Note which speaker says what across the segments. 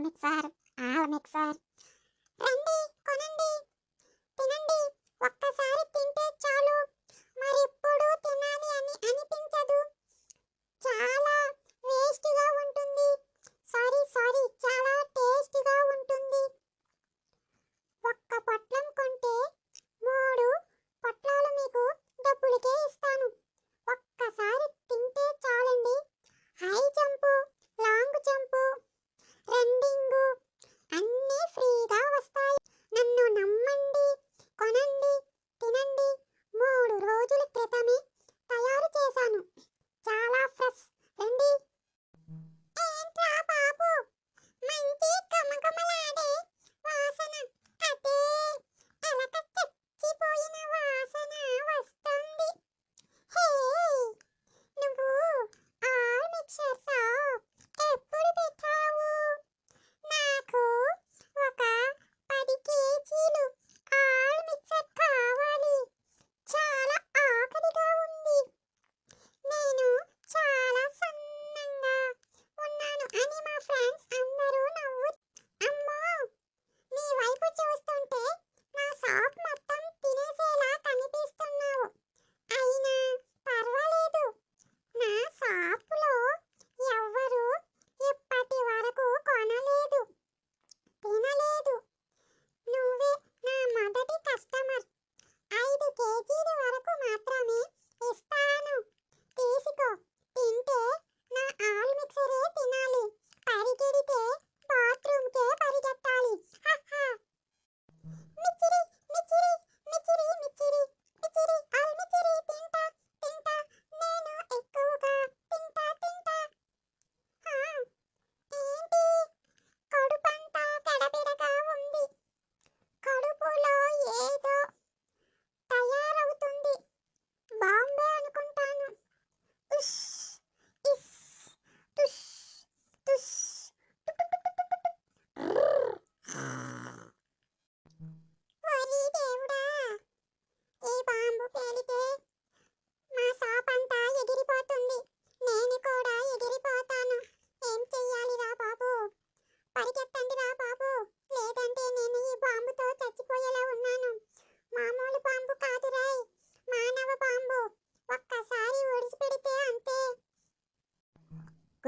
Speaker 1: Panit Sahar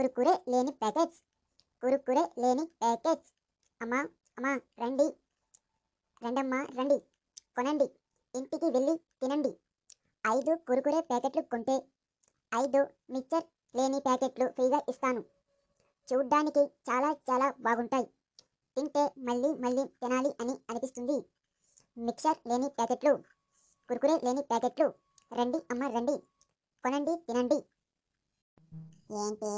Speaker 1: Kurkure లేని packets Kurkure లేని packets అమ్మా అమ్మా రండి. రండమ్మా రండి. కొనండి. ఇంటికి వెళ్ళి తినండి. ఐదు కురుకురే ప్యాకెట్లు కొంటే ఐదు మిక్చర్ లేని ప్యాకెట్లు ఫ్రీగా ఇస్తాను. చూడ్డానికి చాలా చాలా బాగుంటాయి. తింటే మళ్ళీ మళ్ళీ తినాలి అని అనిపిస్తుంది. మిక్చర్ లేని ప్యాకెట్లు కురుకురే లేని ప్యాకెట్లు. రండి అమ్మ రండి. కొనండి తినండి. ఏంటి?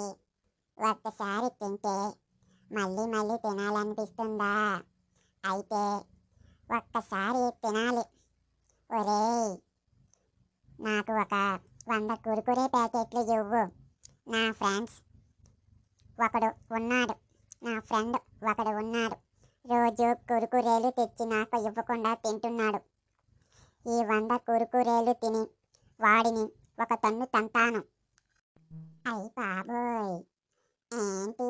Speaker 1: ఒక్కసారి తింటే మళ్ళీ మళ్ళీ తినాలనిపిస్తుందా? అయితే ఒక్కసారి తినాలి. ఒరేయ్ నాకు ఒక వంద కురుకురే ప్యాకెట్లు ఇవ్వు. నా ఫ్రెండ్స్ ఒకడు ఉన్నాడు. నా ఫ్రెండ్ ఒకడు ఉన్నాడు. రోజు కురుకురేలు తెచ్చి నాకు ఇవ్వకుండా తింటున్నాడు. ఈ వంద కురుకురేలు తిని వాడిని ఒక తన్ను తంతాను. అయ్యి బాబోయ్. ఏంటి?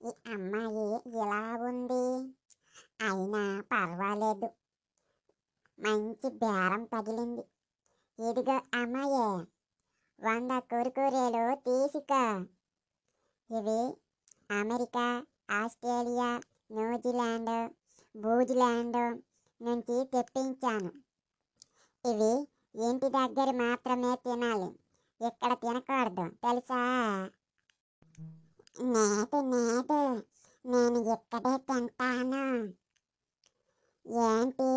Speaker 1: ఈ అమ్మాయి ఇలా ఉంది? అయినా పర్వాలేదు. మంచి బేరం తగిలింది ఇదిగో అమ్మాయే వంద కురుకురేలు తీసుక. ఇవి అమెరికా ఆస్ట్రేలియా న్యూజిలాండ్ బూజిలాండ్ నుంచి తెప్పించాను. ఇవి ఇంటి దగ్గర మాత్రమే తినాలి. ఇక్కడ తినకూడదు తెలుసా? నేదు నేదు. నేను ఇక్కడే తింటాను. ఏంటి?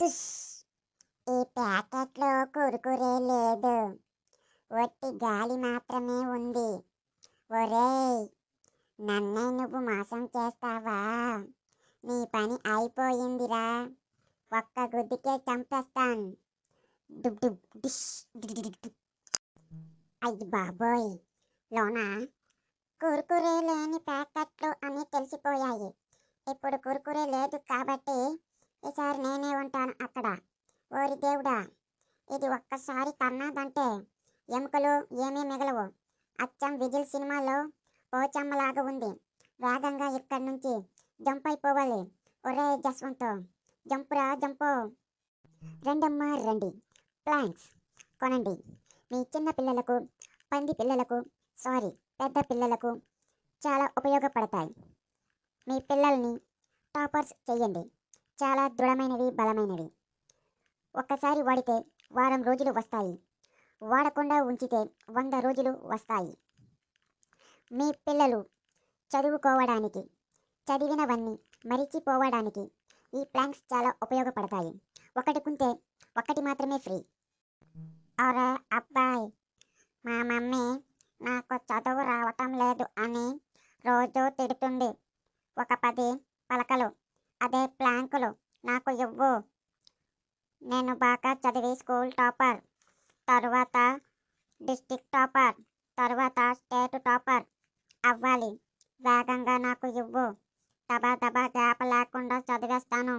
Speaker 1: టుష్, ఈ ప్యాకెట్లో కురుకురే లేదు. ఒట్టి గాలి మాత్రమే ఉంది. ఒరేయ్ నన్నే నువ్వు మోసం చేస్తావా? నీ పని అయిపోయిందిరా. ఒక్క గుద్దుకే చంపేస్తాను. డుబ్ డుబ్ డిష్ అయ్యి బాబోయ్. లోనా? కురుకురే లేని ప్యాకెట్లు అని తెలిసిపోయాయి. ఇప్పుడు కురుకురే లేదు కాబట్టి ఈసారి నేనే ఉంటాను అక్కడ. ఓరి దేవుడా ఇది ఒక్కసారి తన్నాదంటే ఎముకలు ఏమీ మిగలవు. అచ్చం విజిల్ సినిమాలో పోచమ్మలాగా ఉంది. వేగంగా ఇక్కడి నుంచి జంప్ అయిపోవాలి ఒరే జస్వంతో జంపురా జంపు. రెండమ్మా రండి. ప్లాంక్స్ కొనండి. మీ చిన్న పిల్లలకు పంది పిల్లలకు సారీ పెద్ద పిల్లలకు చాలా ఉపయోగపడతాయి. మీ పిల్లల్ని టాపర్స్ చేయండి చాలా దృఢమైనవి బలమైనవి. ఒక్కసారి వాడితే వారం రోజులు వస్తాయి. వాడకుండా ఉంచితే వంద రోజులు వస్తాయి. మీ పిల్లలు చదువుకోవడానికి చదివినవన్నీ మరిచిపోవడానికి ఈ ప్లాంక్స్ చాలా ఉపయోగపడతాయి. ఒకటి కుంటే ఒకటి మాత్రమే ఫ్రీ. అరే అబ్బాయి మా మమ్మీ నాకు చదువు రావటం లేదు అని రోజు తిడుతుంది. ఒక పది పలకలు అదే ప్లాంకులు నాకు ఇవ్వు. నేను బాగా చదివి స్కూల్ టాపర్ తరువాత డిస్టిక్ టాపర్ తరువాత స్టేట్ టాపర్ అవ్వాలి. వేగంగా నాకు ఇవ్వు. దబా దబా గ్యాప్ లేకుండా చదివేస్తాను.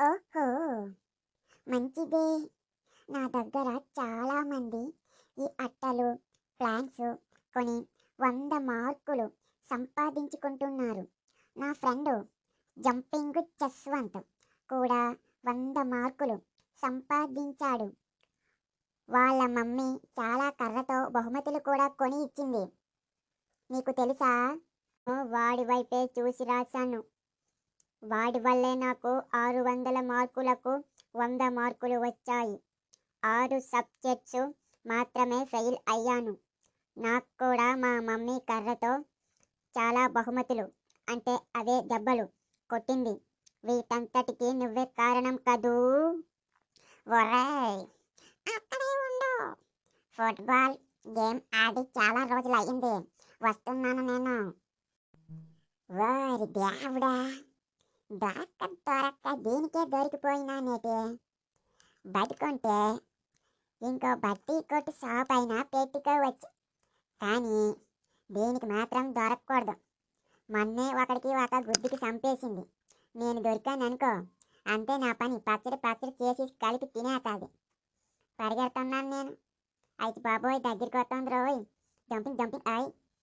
Speaker 1: ఓహో! మంచిదే. నా దగ్గర చాలామంది ఈ అట్టలు ప్లాన్స్ కొని వంద మార్కులు సంపాదించుకుంటున్నారు. నా ఫ్రెండ్ జంపింగ్ జస్వంత్ కూడా వంద మార్కులు సంపాదించాడు. వాళ్ళ మమ్మీ చాలా కర్రతో బహుమతులు కూడా కొని ఇచ్చింది. నీకు తెలుసా? వాడి వైపే చూసి రాశాను. వాడి వల్లే నాకు ఆరు వందల మార్కులకు వంద మార్కులు వచ్చాయి. ఆరు సబ్జెక్ట్స్ మాత్రమే ఫెయిల్ అయ్యాను. నాకు కూడా మా మమ్మీ కర్రతో చాలా బహుమతులు. అంటే అదే దెబ్బలు కొట్టింది. వీటంతటికి నువ్వే కారణం కదూ? ఒరేయ్ అక్కడే ఉండు. ఫుట్బాల్ గేమ్ ఆడి చాలా రోజులు అయింది వస్తున్నాను నేను. వారి దేవుడా దొరక్క దొరక్క దీనికే దొరికిపోయినా నేటి? బతికుంటే ఇంకో బట్టి కొట్టు షాప్ అయినా పెట్టుకోవచ్చు. కానీ దీనికి మాత్రం దొరకకూడదు. మొన్నే ఒకడికి ఒక గుడ్డికి చంపేసింది. నేను దొరికాను అనుకో అంతే నా పని. పచ్చడి పచ్చడి చేసి కలిపి తినేస్తాది. పరిగెడుతున్నాను నేను. అయితే బాబోయ్ దగ్గరికి వస్తుంది రోయ్. జంపింగ్ జంపింగ్ అయ్